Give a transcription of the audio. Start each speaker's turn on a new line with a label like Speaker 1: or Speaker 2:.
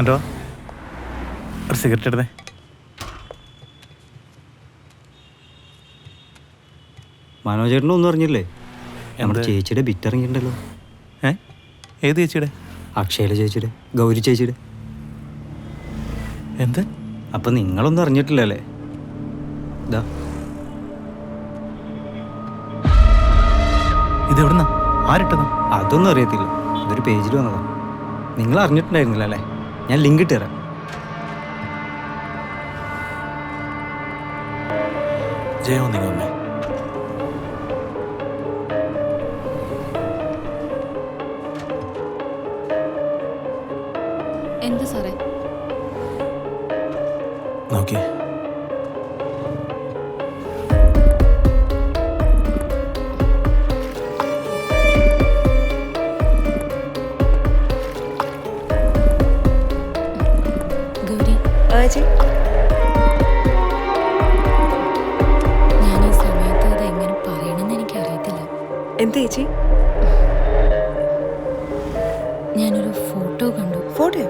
Speaker 1: എന്തോ? ഒരു സിഗരറ്റ് എടുത്തേ.
Speaker 2: മനോജേട്ടനും ഒന്നും അറിഞ്ഞില്ലേ? നമ്മുടെ? ചേച്ചിയുടെ ബിറ്റ് ഇറങ്ങിയിട്ടുണ്ടല്ലോ
Speaker 1: ഏ? ഏത് ചേച്ചിയുടെ?
Speaker 2: അക്ഷയുടെ ചേച്ചിയുടെ ഗൗരി ചേച്ചിയുടെ.
Speaker 1: എന്ത്?
Speaker 2: അപ്പൊ നിങ്ങളൊന്നും അറിഞ്ഞിട്ടില്ലല്ലേ? ഇതാ
Speaker 1: ഇത് എവിടുന്ന? ആരിട്ടതാ?
Speaker 2: അതൊന്നും അറിയത്തില്ല. ഇതൊരു പേജിൽ വന്നതാ. നിങ്ങൾ അറിഞ്ഞിട്ടുണ്ടായിരുന്നില്ല അല്ലേ ഞാൻ ലിങ്ക് ഇട്ട് തരാം.
Speaker 1: ജയോ നിങ്ങൾ വന്നേ.
Speaker 3: എന്ത് സാറേ?
Speaker 1: നോക്കിയേ.
Speaker 4: ആജി
Speaker 3: ഞാൻ ഈ സമയത്ത് ഇത് എങ്ങനെ പറയണമെന്ന്
Speaker 4: എന്താ ചേച്ചി?
Speaker 3: ഞാനൊരു ഫോട്ടോ കണ്ടു.
Speaker 4: ഫോട്ടോ?